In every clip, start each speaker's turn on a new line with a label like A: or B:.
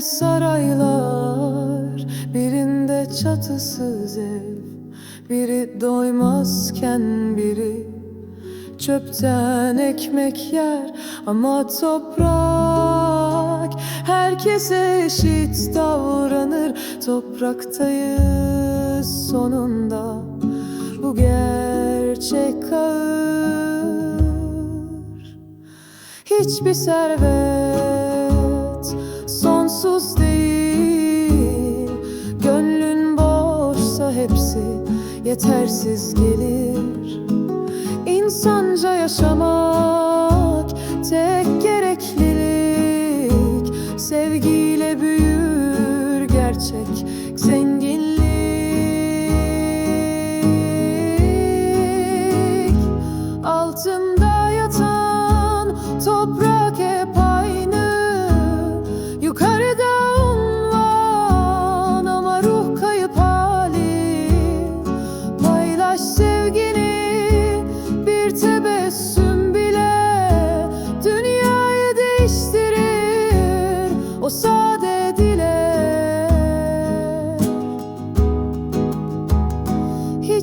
A: Saraylar, birinde çatısız ev Biri doymazken biri. Çöpten ekmek yer Ama toprak herkese eşit davranır. Topraktayız sonunda bu gerçek ağır. Hiçbir servet hepsi yetersiz gelir. İnsanca yaşamak tek gereklilik. Sevgiyle büyür gerçek zenginlik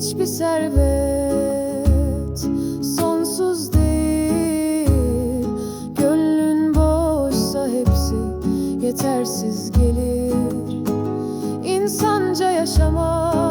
A: Hiçbir servet sonsuz değil. Gönlün boşsa hepsi yetersiz gelir. İnsanca yaşamak